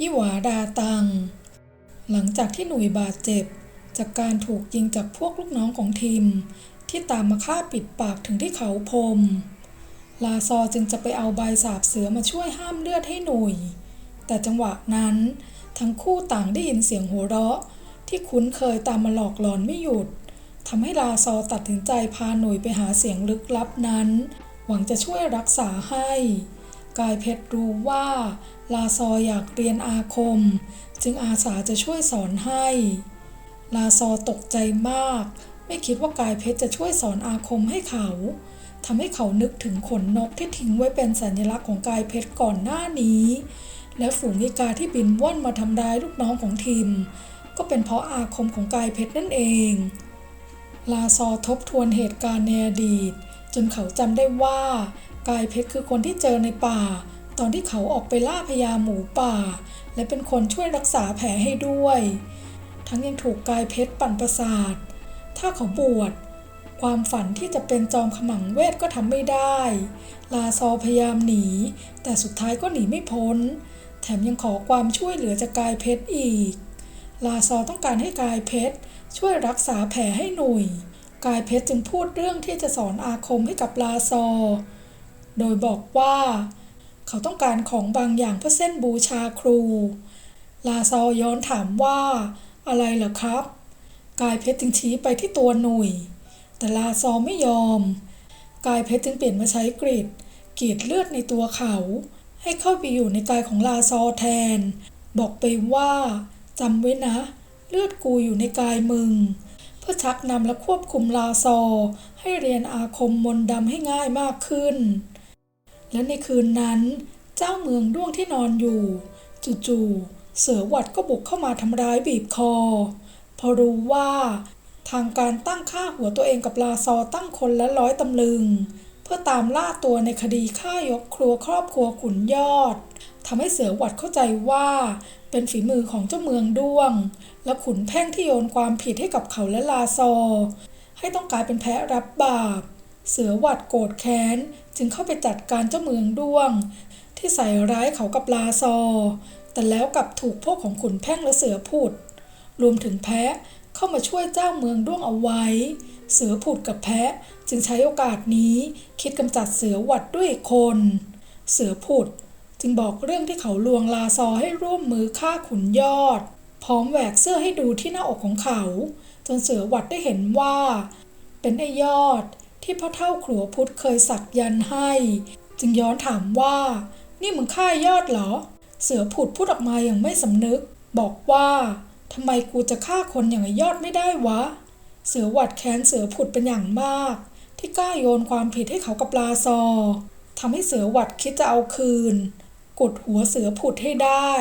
ยี่หวาดาตัง หลังจากที่หนุ่ยบาดเจ็บ จากการถูกยิงจากพวกลูกน้องของทีม ที่ตามมาฆ่าปิดปากถึงที่เขาพรมลาซอจึงจะไปเอาใบสาบเสือมาช่วยห้ามเลือดให้หนุ่ย แต่จังหวะนั้นทั้งคู่ต่างได้ยินเสียงหัวเราะ ที่คุ้นเคยตามมาหลอกหลอนไม่หยุดทำให้ลาซอตัดสินใจพาหนุ่ยไปหาเสียงลึกลับนั้น หวังจะช่วยรักษาให้ กายเพชรรู้ว่า ลาซออยากเรียนอาคม จึงอาสาจะช่วยสอนให้ ลาซอตกใจมาก ไม่คิดว่ากายเพชรจะช่วยสอนอาคมให้เขาทำให้เขานึกถึงขนนกที่ทิ้งไว้เป็นสัญลักษณ์ของกายเพชรก่อนหน้านี้ และฝูงอีกาที่บินว่อนมาทำร้ายลูกน้องของทีมก็เป็นเพราะอาคมของกายเพชรนั่นเอง ลาซอทบทวนเหตุการณ์ในอดีต จนเขาจำได้ว่ากายเพชรคือคนที่เจอในป่า ตอนที่เขาออกไปล่าพญาหมูป่า และเป็นคนช่วยรักษาแผลให้ด้วย ทั้งยังถูกกายเพชรปั่นประสาท ถ้าเขาบวชความฝันที่จะเป็นจอมขมังเวทก็ทำไม่ได้ ลาซอพยายามหนี แต่สุดท้ายก็หนีไม่พ้น แถมยังขอความช่วยเหลือจากกายเพชรอีก ลาซอต้องการให้กายเพชรช่วยรักษาแผลให้หนุ่ย กายเพชรจึงพูดเรื่องที่จะสอนอาคมให้กับลาซอ โดยบอกว่า เขาต้องการของบางอย่างเพื่อเส้นบูชาครู ลาซอย้อนถามว่า อะไรเหรอครับ กายเพชรจึงชี้ไปที่ตัวหนุ่ย แต่ลาซอไม่ยอม กายเพชรจึงเปลี่ยนมาใช้กรีดกรีดเลือดในตัวเขา ให้เข้าไปอยู่ในกายของลาซอแทน บอกไปว่าจำไว้นะ เลือดกูอยู่ในกายมึง เพื่อชักนำและควบคุมลาซอ ให้เรียนอาคมมนต์ดำให้ง่ายมากขึ้น และในคืนนั้น เจ้าเมืองด้วงที่นอนอยู่ จู่ๆเสือหวัดก็บุกเข้ามาทำร้ายบีบคอ พอรู้ว่าทางการตั้งค่าหัวตัวเองกับลาซอตั้งคนละร้อยตำลึง เพื่อตามล่าตัวในคดีฆ่ายกครัวครอบครัวขุนยอดทำให้เสือหวัดเข้าใจว่าเป็นฝีมือของเจ้าเมืองด้วง และขุนแพ่งที่โยนความผิดให้กับเขาและลาซอ ให้ต้องกลายเป็นแพ้รับบาป เสือหวัดโกรธแค้น จึงเข้าไปจัดการเจ้าเมืองด้วง ที่ใส่ร้ายเขากับลาซอ แต่แล้วกลับถูกพวกของขุนแพ่งและเสือผุดรวมถึงแพะเข้ามาช่วยเจ้าเมืองด้วงเอาไว้ เสือผุดกับแพะจึงใช้โอกาสนี้คิดกำจัดเสือหวัดด้วยคน เสือผุดจึงบอกเรื่องที่เขาลวงลาซอให้ร่วมมือฆ่าขุนยอด พร้อมแหวกเสื้อให้ดูที่หน้าอกของเขา จนเสือหวัดได้เห็นว่า เป็นไอ้ยอด ที่พ่อเท่าขลัวพุทธเคยสักยันให้ จึงย้อนถามว่า นี่มึงฆ่ายอดเหรอ เสือผุดพูดออกมาอย่างไม่สำนึก บอกว่าทำไมกูจะฆ่าคนอย่างยอดไม่ได้วะ เสือหวัดแค้นเสือผุดเป็นอย่างมาก ที่กล้าโยนความผิดให้เขากับปลาซอทำให้เสือหวัดคิดจะเอาคืน กดหัวเสือผุดให้ได้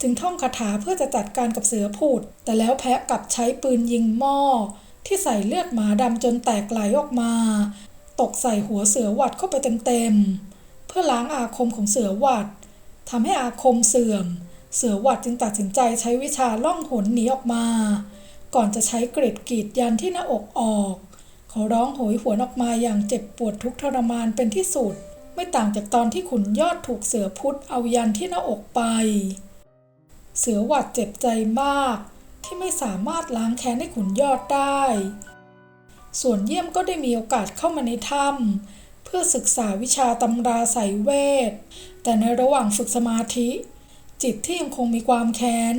จึงท่องคาถาเพื่อจะจัดการกับเสือผุด แต่แล้วแพะกลับใช้ปืนยิงหม้อ ที่ใส่เลือดหมาดำจนแตกไหลออกมา ตกใส่หัวเสือหวัดเข้าไปเต็มๆ เพื่อล้างอาคมของเสือหวัดทำให้อาคมเสื่อม เสือหวัดจึงตัดสินใจใช้วิชาล่องหนหนีออกมา ก่อนจะใช้เกร็ดกรีดยันที่หน้าอกออกเขาร้องโหยหวนออกมาอย่างเจ็บปวดทุกทรมานเป็นที่สุด ไม่ต่างจากตอนที่ขุนยอดถูกเสือพุดเอายันที่หน้าอกไป เสือหวัดเจ็บใจมาก ที่ไม่สามารถล้างแค้นให้ขุนยอดได้ ส่วนเยี่ยมก็ได้มีโอกาสเข้ามาในถ้ำเพื่อศึกษาวิชาตำราไสยเวท แต่ในระหว่างฝึกสมาธิ จิตที่ยังคงมีความแค้น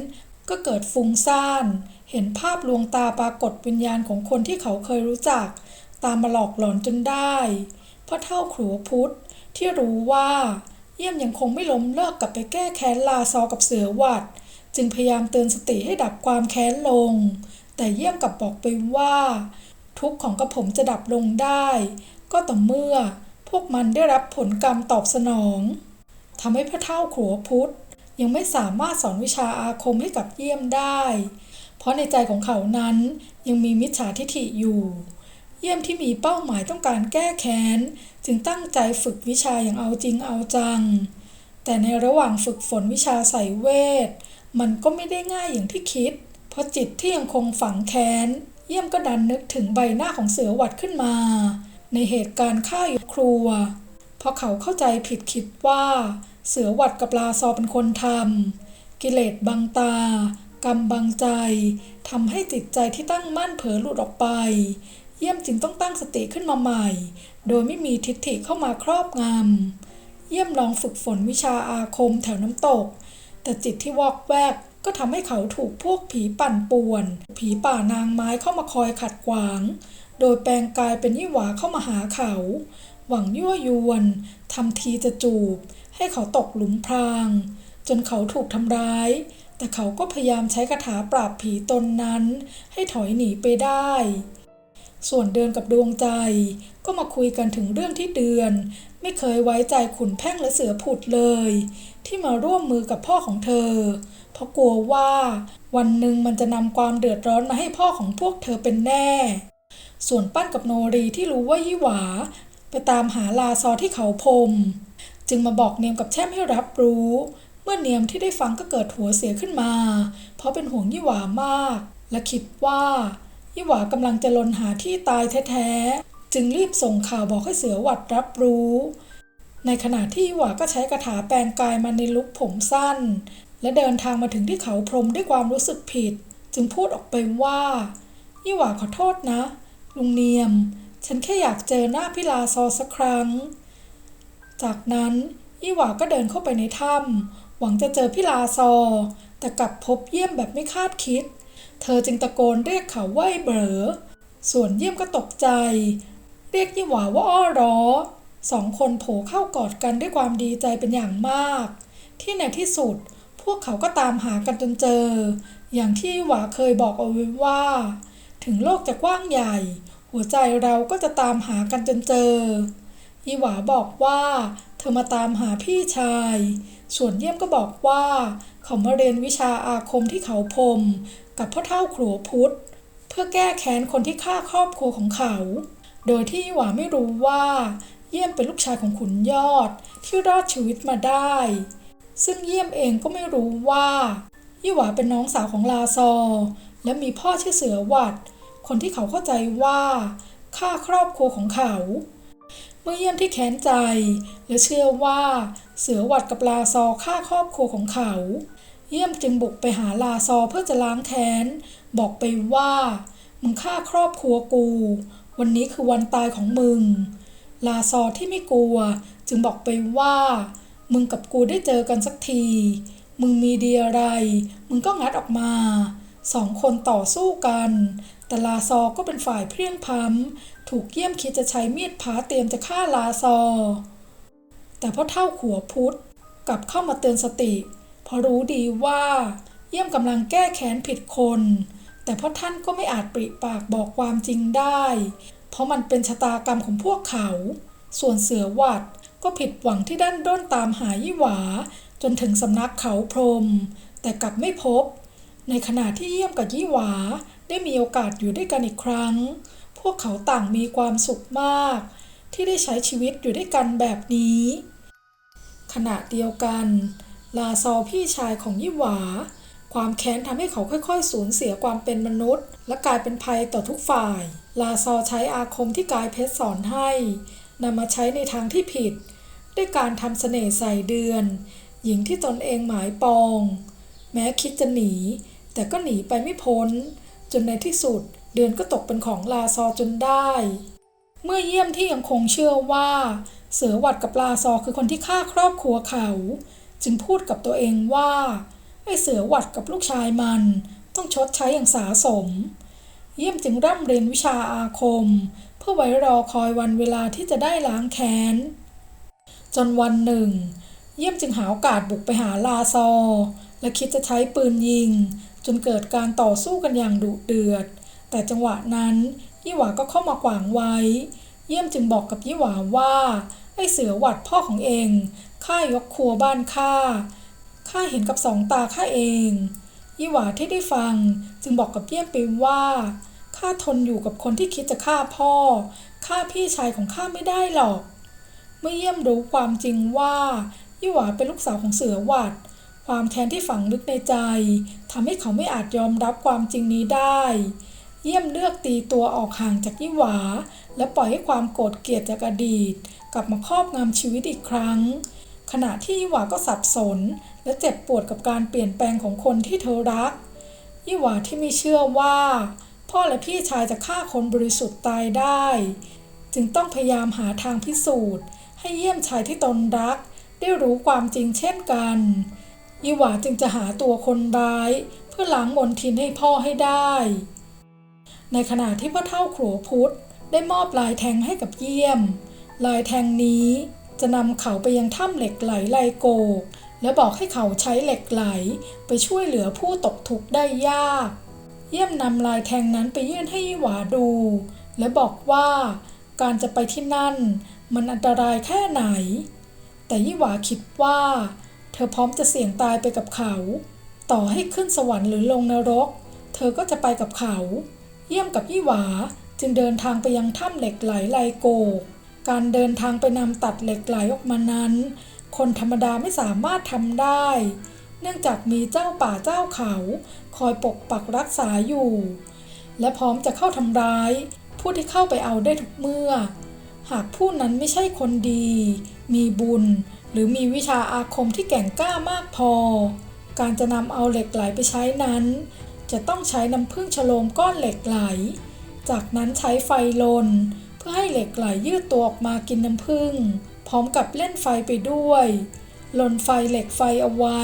ก็เกิดฟุ้งซ่าน เห็นภาพลวงตาปรากฏวิญญาณของคนที่เขาเคยรู้จัก ตามมาหลอกหลอนจนได้พระเท่าขลัวพุทธที่รู้ว่า เยี่ยมยังคงไม่ล้มเลิกกลับไปแก้แค้นลาซอกับเสือวัด จึงพยายามเตือนสติให้ดับความแค้นลง แต่เยี่ยมกลับบอกไปว่า ทุกข์ของกระผมจะดับลงได้ ก็ต่อเมื่อพวกมันได้รับผลกรรมตอบสนองทำให้พระเท่าขัวพุทธยังไม่สามารถสอนวิชาอาคมให้กับเยี่ยมได้ เพราะในใจของเขานั้นยังมีมิจฉาทิฐิอยู่ เยี่ยมที่มีเป้าหมายต้องการแก้แค้น จึงตั้งใจฝึกวิชาอย่างเอาจริงเอาจัง แต่ในระหว่างฝึกฝนวิชาใส่เวท มันก็ไม่ได้ง่ายอย่างที่คิด เพราะจิตที่ยังคงฝังแค้น เยี่ยมก็ดันนึกถึงใบหน้าของเสือหวัดขึ้นมา ในเหตุการณ์ฆ่าอยกครัว เพราะเขาเข้าใจผิดคิดว่า เสือหวัดกับลาซอเป็นคนทำกิเลสบังตา กรรมบังใจทำให้จิตใจที่ตั้งมั่นเผลอหลุดออกไป เยี่ยมจึงต้องตั้งสติขึ้นมาใหม่ โดยไม่มีทิฏฐิเข้ามาครอบงำเยี่ยมลองฝึกฝนวิชาอาคมแถวน้ำตก แต่จิตที่วอกแวกก็ทำให้เขาถูกพวกผีปั่นป่วน ผีป่านางไม้เข้ามาคอยขัดขวาง โดยแปลงกายเป็นยี่หวาเข้ามาหาเขา หวังยั่วยวนทำทีจะจูบ ให้เขาตกหลุมพราง จนเขาถูกทำร้าย แต่เขาก็พยายามใช้คาถาปราบผีตนนั้น ให้ถอยหนีไปได้ ส่วนเดือนกับดวงใจ ก็มาคุยกันถึงเรื่องที่เดือน ไม่เคยไว้ใจขุนแพ่งและเสือผุดเลย ที่มาร่วมมือกับพ่อของเธอ เพราะกลัวว่าวันหนึ่งมันจะนำความเดือดร้อนมาให้พ่อของพวกเธอเป็นแน่ ส่วนปั้นกับโนรีที่รู้ว่ายี่หวา ไปตามหาลาซอที่เขาพรมจึงมาบอกเนียมกับแช่มให้รับรู้ เมื่อเนียมที่ได้ฟังก็เกิดหัวเสียขึ้นมา เพราะเป็นห่วงยี่หวามาก และคิดว่ายี่หวากำลังจะลนหาที่ตายแท้ๆ จึงรีบส่งข่าวบอกให้เสือหวัดรับรู้ ในขณะที่ยี่หวาก็ใช้คาถาแปลงกายมาในลุกผมสั้น และเดินทางมาถึงที่เขาพรมด้วยความรู้สึกผิด จึงพูดออกไปว่ายี่หวาขอโทษนะ ลุงเนียม ฉันแค่อยากเจอหน้าพิลาซอสักครั้ง จากนั้นยี่หวาก็เดินเข้าไปในถ้ำหวังจะเจอพิลาซอ แต่กลับพบเยี่ยมแบบไม่คาดคิด เธอจึงตะโกนเรียกเขาว่าไอ้เบ๋อส่วนเยี่ยมก็ตกใจ เรียกยี่หวาว่าอ้อร้อ สองคนโผล่เข้ากอดกันด้วยความดีใจเป็นอย่างมาก ที่ในที่สุดพวกเขาก็ตามหากันจนเจอ อย่างที่หวาเคยบอกเอาไว้ว่า ถึงโลกจะกว้างใหญ่ หัวใจเราก็จะตามหากันจนเจอยีหวาบอกว่า เธอมาตามหาพี่ชาย ส่วนเยี่ยมก็บอกว่า เขามาเรียนวิชาอาคมที่เขาพรมกับพ่อเท่าครัวพุทธ เพื่อแก้แค้นคนที่ฆ่าครอบครัวของเขา โดยที่หวาไม่รู้ว่า เยี่ยมเป็นลูกชายของขุนยอดที่รอดชีวิตมาได้ ซึ่งเยี่ยมเองก็ไม่รู้ว่ายี่หวาเป็นน้องสาวของลาซอ และมีพ่อชื่อเสือวัด คนที่เขาเข้าใจว่าฆ่าครอบครัวของเขา เมื่อเยี่ยมที่แค้นใจ และเชื่อว่าเสือวัดกับลาซอฆ่าครอบครัวของเขา เยี่ยมจึงบุกไปหาลาซอเพื่อจะล้างแค้น บอกไปว่า มึงฆ่าครอบครัวกู วันนี้คือวันตายของมึง ลาซอที่ไม่กลัว จึงบอกไปว่า มึงกับกูได้เจอกันสักที มึงมีดีอะไร มึงก็งัดออกมาสองคนต่อสู้กัน แต่ลาซอก็เป็นฝ่ายเพรียงพล้ำถูกเยี่ยมคิดจะใช้มีดพาเตรียมจะฆ่าลาซอ แต่พ่อเท่าขัวพุทธกลับเข้ามาเตือนสติ เพราะรู้ดีว่า เยี่ยมกำลังแก้แค้นผิดคน แต่พ่อท่านก็ไม่อาจปริปากบอกความจริงได้ เพราะมันเป็นชะตากรรมของพวกเขา ส่วนเสือหวัดก็ผิดหวังที่ด้านด้นตามหายี่หวา จนถึงสำนักเขาพรม แต่กลับไม่พบ ในขณะที่เยี่ยมกับยี่หวาได้มีโอกาสอยู่ด้วยกันอีกครั้ง พวกเขาต่างมีความสุขมาก ที่ได้ใช้ชีวิตอยู่ด้วยกันแบบนี้ ขณะเดียวกัน ลาซอพี่ชายของยี่หวา ความแค้นทำให้เขาค่อยๆ สูญเสียความเป็นมนุษย์ และกลายเป็นภัยต่อทุกฝ่าย ลาซอใช้อาคมที่กายเพชรสอนให้นำมาใช้ในทางที่ผิด ด้วยการทำเสน่ห์ใส่เดือน หญิงที่ตนเองหมายปอง แม้คิดจะหนี แต่ก็หนีไปไม่พ้น จนในที่สุดเดือนก็ตกเป็นของลาซอจนได้ เมื่อเยี่ยมที่ยังคงเชื่อว่า เสือหวัดกับลาซอคือคนที่ฆ่าครอบครัวเขา จึงพูดกับตัวเองว่าไอ้เสือหวัดกับลูกชายมัน ต้องชดใช้อย่างสาสม เยี่ยมจึงร่ำเรียนวิชาอาคม เพื่อไว้รอคอยวันเวลาที่จะได้ล้างแค้น จนวันหนึ่ง เยี่ยมจึงหาโอกาสบุกไปหาลาซอ และคิดจะใช้ปืนยิง จนเกิดการต่อสู้กันอย่างดุเดือด แต่จังหวะนั้นยี่หวาก็เข้ามาขวางไว้ เยี่ยมจึงบอกกับยี่หวาว่า ไอ้เสือหวัดพ่อของเองข้ายกครัวบ้านข้าข้าเห็นกับสองตาข้าเอง ยี่หวาที่ได้ฟังจึงบอกกับเยี่ยมไปว่าข้าทนอยู่กับคนที่คิดจะฆ่าพ่อฆ่าพี่ชายของข้าไม่ได้หรอก เมื่อเยี่ยมรู้ความจริงว่ายี่หวาเป็นลูกสาวของเสือหวัด ความแค้นที่ฝังลึกในใจทำให้เขาไม่อาจยอมรับความจริงนี้ได้ เยี่ยมเลือกตีตัวออกห่างจากยี่หวา และปล่อยให้ความโกรธเกลียดจากอดีต กลับมาครอบงำชีวิตอีกครั้ง ขณะที่ยี่หวาก็สับสน และเจ็บปวดกับการเปลี่ยนแปลงของคนที่เธอรักยี่หวาที่ไม่เชื่อว่า พ่อและพี่ชายจะฆ่าคนบริสุทธิ์ตายได้ จึงต้องพยายามหาทางพิสูจน์ ให้เยี่ยมชายที่ตนรัก ได้รู้ความจริงเช่นกันยี่หวาจึงจะหาตัวคนร้าย เพื่อล้างมนทินให้พ่อให้ได้ ในขณะที่พ่อเท่าขรัวพุทธได้มอบลายแทงให้กับเยี่ยม ลายแทงนี้ จะนำเขาไปยังถ้ำเหล็กไหลไลโกก และบอกให้เขาใช้เหล็กไหล ไปช่วยเหลือผู้ตกทุกข์ได้ยาก เยี่ยมนำลายแทงนั้นไปยื่นให้หวาดู และบอกว่าการจะไปที่นั่น มันอันตรายแค่ไหน แต่ยี่หวาคิดว่า เธอพร้อมจะเสี่ยงตายไปกับเขา ต่อให้ขึ้นสวรรค์หรือลงนรก เธอก็จะไปกับเขา เยี่ยมกับยี่หวาจึงเดินทางไปยังถ้ำเหล็กไหลไลโกก การเดินทางไปนำตัดเหล็กไหลออกมานั้น คนธรรมดาไม่สามารถทำได้ เนื่องจากมีเจ้าป่าเจ้าเขา คอยปกปักรักษาอยู่ และพร้อมจะเข้าทำร้าย ผู้ที่เข้าไปเอาได้ทุกเมื่อ หากผู้นั้นไม่ใช่คนดี มีบุญ หรือมีวิชาอาคมที่แก่งกล้ามากพอ การจะนำเอาเหล็กไหลไปใช้นั้น จะต้องใช้น้ำผึ้งฉโลมก้อนเหล็กไหล จากนั้นใช้ไฟลน พื่อให้เหล็กไหลยืดตัวออกมากินน้ำผึ้งพร้อมกับเล่นไฟไปด้วยลนไฟเหล็กไฟเอาไว้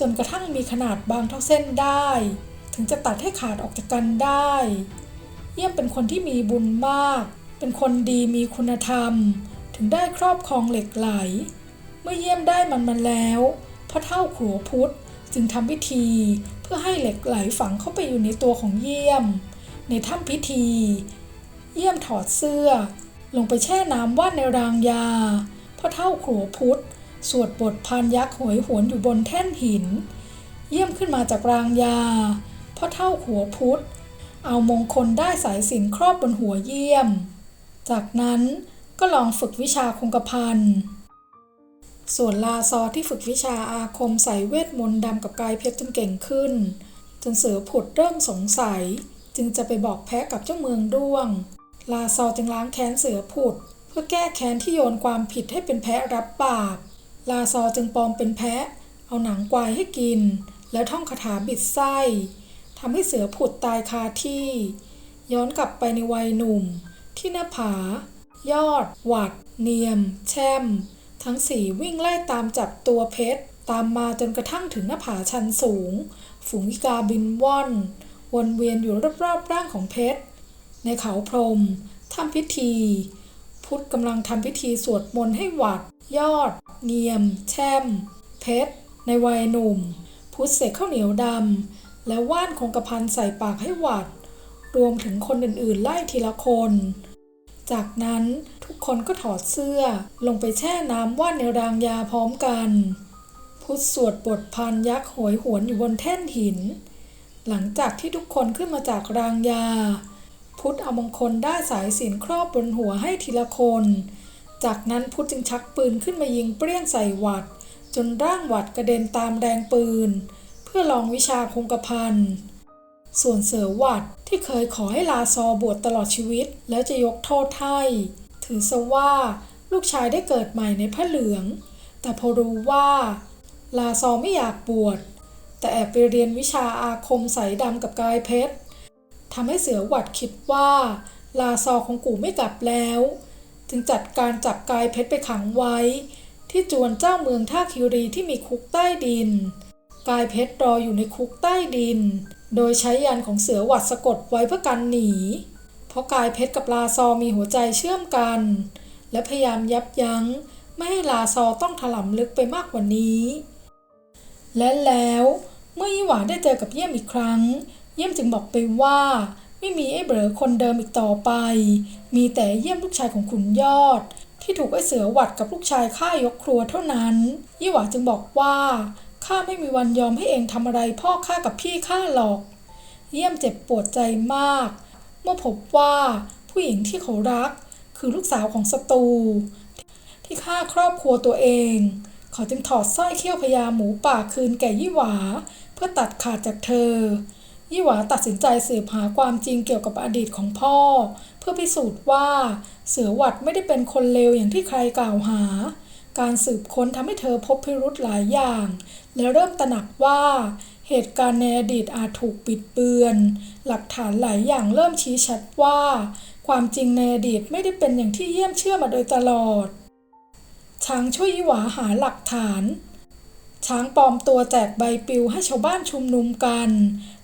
จนกระทั่งมีขนาดบางเท่าเส้นได้ ถึงจะตัดให้ขาดออกจากกันได้ เยี่ยมเป็นคนที่มีบุญมาก เป็นคนดีมีคุณธรรม ถึงได้ครอบครองเหล็กไหล เมื่อเยี่ยมได้มันมาแล้วพระเท่าขัวพุทธจึงทำพิธีเพื่อให้เหล็กไหลฝังเข้าไปอยู่ในตัวของเยี่ยม ในถ้ำพิธี เยี่ยมถอดเสื้อ ลงไปแช่น้ำว่านในรางยาพ่อเท่าขัวพุทธสวดบทพานยักษ์หวยหวนอยู่บนแท่นหิน เยี่ยมขึ้นมาจากรางยาพ่อเท่าขัวพุทธเอามงคลได้สายสินครอบบนหัวเยี่ยม จากนั้นก็ลองฝึกวิชาคงกระพันส่วนลาซอที่ฝึกวิชาอาคมใส่เวทมนต์ดำกับกายเพชรจนเก่งขึ้น จนเสือผุดเริ่มสงสัย จึงจะไปบอกแพะกับเจ้าเมืองด้วง ลาซอจึงล้างแค้นเสือผุด เพื่อแก้แค้นที่โยนความผิดให้เป็นแพะรับบาป ลาซอจึงปลอมเป็นแพะ เอาหนังควายให้กิน แล้วท่องคาถาบิดไส้ทำให้เสือผุดตายคาที่ ย้อนกลับไปในวัยหนุ่ม ที่หน้าผา ยอด หวัด เนียม แช่ม ทั้งสี่วิ่งไล่ตามจับตัวเพชร ตามมาจนกระทั่งถึงหน้าผาชันสูง ฝูงกาบินว่อน วนเวียนอยู่รอบๆร่างของเพชร ในเขาพรมทำพิธี พุทธกำลังทำพิธีสวดมนต์ให้หวัด ยอด เนียม แช่ม เพชร ในวัยหนุ่ม พุทธเสกข้าวเหนียวดำ และว่านคงกระพันใส่ปากให้หวัด รวมถึงคนอื่นๆ ไล่ทีละคน จากนั้นทุกคนก็ถอดเสื้อลงไปแช่น้ำว่านในรางยาพร้อมกัน พุทธสวดบทพันยักษ์โหยหวนอยู่บนแท่นหิน หลังจากที่ทุกคนขึ้นมาจากรางยา พุทธเอามงคลได้สายสินครอบบนหัวให้ทีละคน จากนั้นพุทธจึงชักปืนขึ้นมายิงเปรี้ยงใส่หวัด จนร่างหวัดกระเด็นตามแรงปืน เพื่อลองวิชาคงกระพันส่วนเสือหวัดที่เคยขอให้ลาซอบวชตลอดชีวิต แล้วจะยกโทษให้ถือซะว่าลูกชายได้เกิดใหม่ในพระเหลือง แต่พอรู้ว่า ลาซอไม่อยากบวชแต่แอบไปเรียนวิชาอาคมสายดำกับกายเพชร ทำให้เสือหวัดคิดว่า ลาซอของกูไม่กลับแล้ว จึงจัดการจับกายเพชรไปขังไว้ ที่จวนเจ้าเมืองท่าคิรีที่มีคุกใต้ดิน กายเพชรรออยู่ในคุกใต้ดิน โดยใช้ยันของเสือหวัดสะกดไว้เพื่อกันหนี เพราะกายเพชรกับลาซอมีหัวใจเชื่อมกัน และพยายามยับยั้งไม่ให้ลาซอต้องถลำลึกไปมากกว่านี้ และแล้วเมื่อยี่หวาได้เจอกับเยี่ยมอีกครั้ง เยี่ยมจึงบอกไปว่า ไม่มีไอ้เบ๋อคนเดิมอีกต่อไป มีแต่เยี่ยมลูกชายของขุนยอด ที่ถูกไอ้เสือหวัดกับลูกชายฆ่ายกครัวเท่านั้น ยี่หวาจึงบอกว่าข้าไม่มีวันยอมให้เองทำอะไรพ่อข้ากับพี่ข้าหรอก เยี่ยมเจ็บปวดใจมาก เมื่อพบว่าผู้หญิงที่เขารัก คือลูกสาวของศัตรูที่ฆ่าครอบครัวตัวเอง เขาจึงถอดสร้อยเขี้ยวพญาหมูป่าคืนแก่ยี่หวา เพื่อตัดขาดจากเธอ ยี่หวาตัดสินใจสืบหาความจริงเกี่ยวกับอดีตของพ่อ เพื่อพิสูจน์ว่าเสือหวัดไม่ได้เป็นคนเลวอย่างที่ใครกล่าวหา การสืบค้นทำให้เธอพบพิรุธหลายอย่าง และเริ่มตระหนักว่าเหตุการณ์ในอดีตอาจถูกปิดเบือน หลักฐานหลายอย่างเริ่มชี้ชัดว่า ความจริงในอดีตไม่ได้เป็นอย่างที่เยี่ยมเชื่อมาโดยตลอดช้างช่วยยี่หวาหาหลักฐาน ช้างปลอมตัวแจกใบปลิวให้ชาวบ้านชุมนุมกัน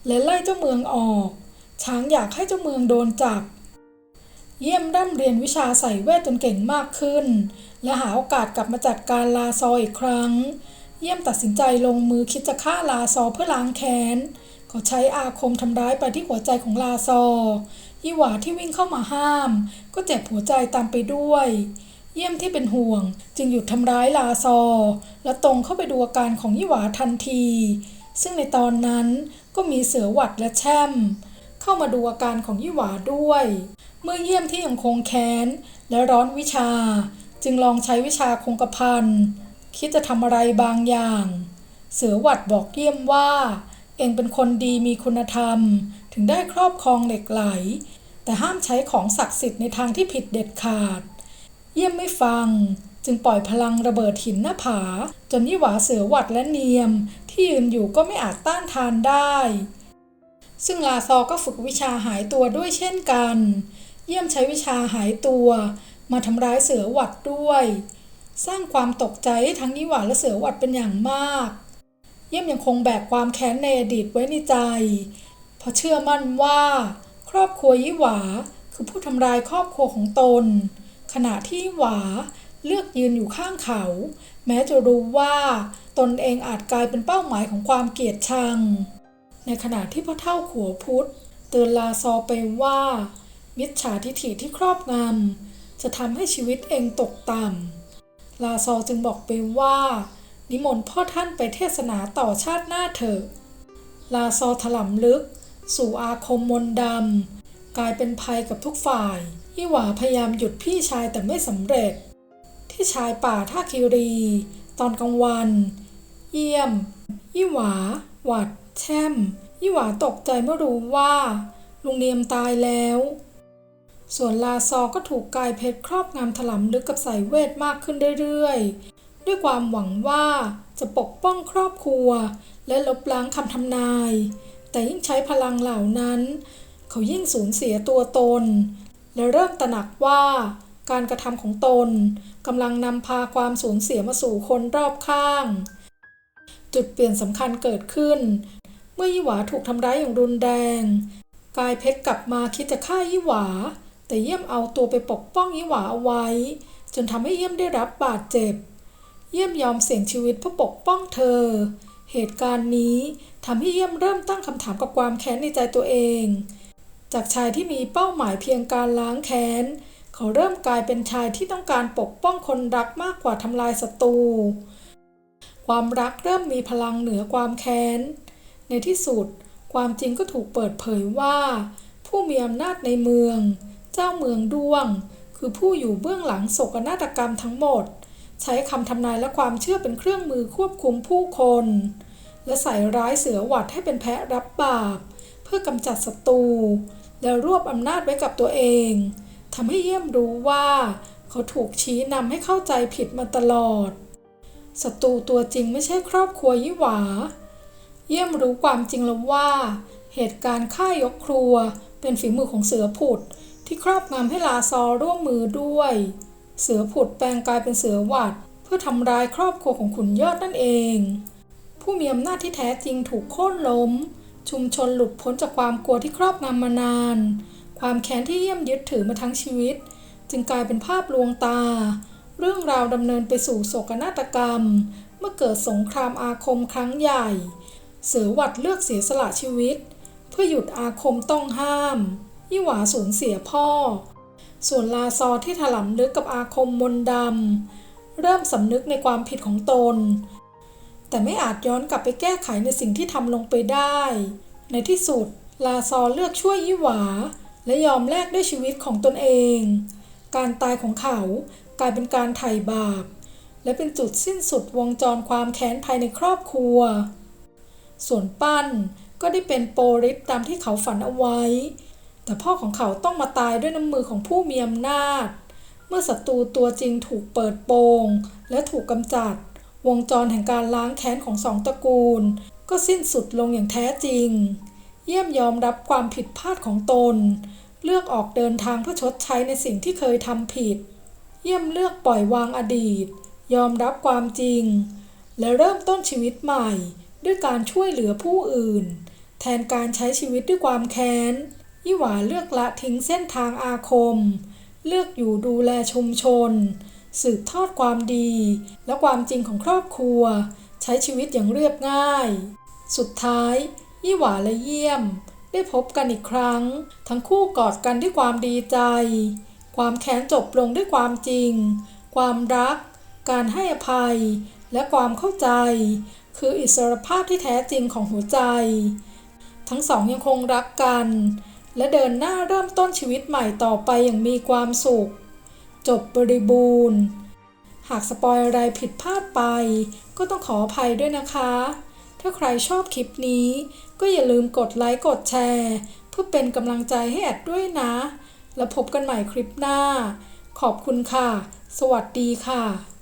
และไล่เจ้าเมืองออก ช้างอยากให้เจ้าเมืองโดนจับ เยี่ยมร่ำเรียนวิชาใส่เวทจนเก่งมากขึ้น และหาโอกาสกลับมาจัดการลาซออีกครั้ง เยี่ยมตัดสินใจลงมือคิดจะฆ่าลาซอเพื่อล้างแค้นเขาใช้อาคมทำร้ายไปที่หัวใจของลาซอยี่หวาที่วิ่งเข้ามาห้าม ก็เจ็บหัวใจตามไปด้วย เยี่ยมที่เป็นห่วงจึงหยุดทำร้ายลาซอ และตรงเข้าไปดูอาการของยี่หวาทันที ซึ่งในตอนนั้นก็มีเสือหวัดและแช่ม เข้ามาดูอาการของยี่หวาด้วย เมื่อเยี่ยมที่ยังคงแค้น และร้อนวิชา จึงลองใช้วิชาคงกระพันคิดจะทำอะไรบางอย่าง เสือหวัดบอกเยี่ยมว่า เองเป็นคนดีมีคุณธรรม ถึงได้ครอบครองเหล็กไหล แต่ห้ามใช้ของศักดิ์สิทธิ์ในทางที่ผิดเด็ดขาด เยี่ยมไม่ฟัง จึงปล่อยพลังระเบิดหินหน้าผา จนยี่หวาเสือหวัดและเนียม ที่ยืนอยู่ก็ไม่อาจต้านทานได้ ซึ่งลาซอก็ฝึกวิชาหายตัวด้วยเช่นกัน เยี่ยมใช้วิชาหายตัว มาทำร้ายเสือหวัดด้วย สร้างความตกใจให้ทั้งยี่หวาและเสือหวัดเป็นอย่างมาก เยี่ยมยังคงแบกความแค้นในอดีตไว้ในใจ เพราะเชื่อมั่นว่า ครอบครัวยี่หวาคือผู้ทำลายครอบครัวของตน ขณะที่หวาเลือกยืนอยู่ข้างเขา แม้จะรู้ว่าตนเองอาจกลายเป็นเป้าหมายของความเกลียดชัง ในขณะที่พ่อเท่าขัวพุทธเตือนลาซอไปว่า มิจฉาทิฐิที่ครอบงำจะทำให้ชีวิตเองตกต่ำลาซอจึงบอกไปว่า นิมนต์พ่อท่านไปเทศนาต่อชาติหน้าเถอะ ลาซอถล่ำลึก สู่อาคมมนต์ดำกลายเป็นภัยกับทุกฝ่าย ยี่หวาพยายามหยุดพี่ชายแต่ไม่สำเร็จ ที่ชายป่าท่าคิรี ตอนกลางวัน เยี่ยม ยี่หวา หวัด แช่ม ยี่หวาตกใจเมื่อรู้ว่า ลุงเนียมตายแล้ว ส่วนลาซอก็ถูกกายเพชรครอบงำถลำลึกกับสายเวทมากขึ้นเรื่อยๆ ด้วยความหวังว่าจะปกป้องครอบครัว และลบล้างคำทำนาย แต่ยิ่งใช้พลังเหล่านั้น เขายิ่งสูญเสียตัวตน และเริ่มตระหนักว่าการกระทำของตนกำลังนำพาความสูญเสียมาสู่คนรอบข้าง จุดเปลี่ยนสำคัญเกิดขึ้น เมื่อยี่หวาถูกทำร้ายอย่างรุนแรง กายเพชรกลับมาคิดจะฆ่ายี่หวา แต่เยี่ยมเอาตัวไปปกป้องยี่หวาเอาไว้ จนทำให้เยี่ยมได้รับบาดเจ็บ เยี่ยมยอมเสี่ยงชีวิตเพื่อปกป้องเธอ เหตุการณ์นี้ทำให้เยี่ยมเริ่มตั้งคำถามกับความแค้นในใจตัวเอง จากชายที่มีเป้าหมายเพียงการล้างแค้น เขาเริ่มกลายเป็นชายที่ต้องการปกป้องคนรักมากกว่าทำลายศัตรู ความรักเริ่มมีพลังเหนือความแค้น ในที่สุด ความจริงก็ถูกเปิดเผยว่า ผู้มีอำนาจในเมือง เจ้าเมืองด้วง คือผู้อยู่เบื้องหลังโศกนาฏกรรมทั้งหมด ใช้คำทำนายและความเชื่อเป็นเครื่องมือควบคุมผู้คน และใส่ร้ายเสือหวัดให้เป็นแพะรับบาป พื่อกำจัดศัตรูและรวบอำนาจไว้กับตัวเองทำให้เยี่ยมรู้ว่า เขาถูกชี้นำให้เข้าใจผิดมาตลอดศัตรูตัวจริงไม่ใช่ครอบครัวยี่หวา เยี่ยมรู้ความจริงแล้วว่า เหตุการณ์ฆ่ายกครัว เป็นฝีมือของเสือผุดที่ครอบงำให้ลาซอร่วมมือด้วย เสือผุดแปลงกายเป็นเสือหวัด เพื่อทำลายครอบครัวของขุนยอดนั่นเอง ผู้มีอำนาจที่แท้จริงถูกโค่นล้ม ชุมชนหลุดพ้นจากความกลัวที่ครอบงำมานาน ความแค้นที่เยี่ยมยึดถือมาทั้งชีวิต จึงกลายเป็นภาพลวงตา เรื่องราวดำเนินไปสู่โศกนาฏกรรม เมื่อเกิดสงครามอาคมครั้งใหญ่ เสือหวัดเลือกเสียสละชีวิต เพื่อหยุดอาคมต้องห้าม ยี่หวาสูญเสียพ่อ ส่วนลาซอที่ถลำลึกกับอาคมมนต์ดำเริ่มสำนึกในความผิดของตน แต่ไม่อาจย้อนกลับไปแก้ไขในสิ่งที่ทำลงไปได้ ในที่สุด ลาซอเลือกช่วยยี่หวา และยอมแลกด้วยชีวิตของตนเอง การตายของเขากลายเป็นการไถ่บาป และเป็นจุดสิ้นสุดวงจรความแค้นภายในครอบครัว ส่วนปั้นก็ได้เป็นโปริสตามที่เขาฝันเอาไว้ แต่พ่อของเขาต้องมาตายด้วยน้ำมือของผู้มีอำนาจ เมื่อศัตรูตัวจริงถูกเปิดโปงและถูกกำจัด วงจรแห่งการล้างแค้นของสองตระกูล ก็สิ้นสุดลงอย่างแท้จริง เยี่ยมยอมรับความผิดพลาดของตน เลือกออกเดินทางเพื่อชดใช้ในสิ่งที่เคยทำผิด เยี่ยมเลือกปล่อยวางอดีต ยอมรับความจริง และเริ่มต้นชีวิตใหม่ ด้วยการช่วยเหลือผู้อื่น แทนการใช้ชีวิตด้วยความแค้นยี่หวาเลือกละทิ้งเส้นทางอาคม เลือกอยู่ดูแลชุมชน สืบทอดความดี และความจริงของครอบครัว ใช้ชีวิตอย่างเรียบง่าย สุดท้าย ยี่หวาและเยี่ยม ได้พบกันอีกครั้ง ทั้งคู่กอดกันด้วยความดีใจ ความแค้นจบลงด้วยความจริง ความรัก การให้อภัย และความเข้าใจ คืออิสรภาพที่แท้จริงของหัวใจ ทั้งสองยังคงรักกัน และเดินหน้าเริ่มต้นชีวิตใหม่ต่อไปอย่างมีความสุข จบบริบูรณ์ หากสปอยอะไรผิดพลาดไป ก็ต้องขออภัยด้วยนะคะ ถ้าใครชอบคลิปนี้ ก็อย่าลืมกดไลค์กดแชร์ เพื่อเป็นกำลังใจให้แอดด้วยนะ แล้วพบกันใหม่คลิปหน้า ขอบคุณค่ะ สวัสดีค่ะ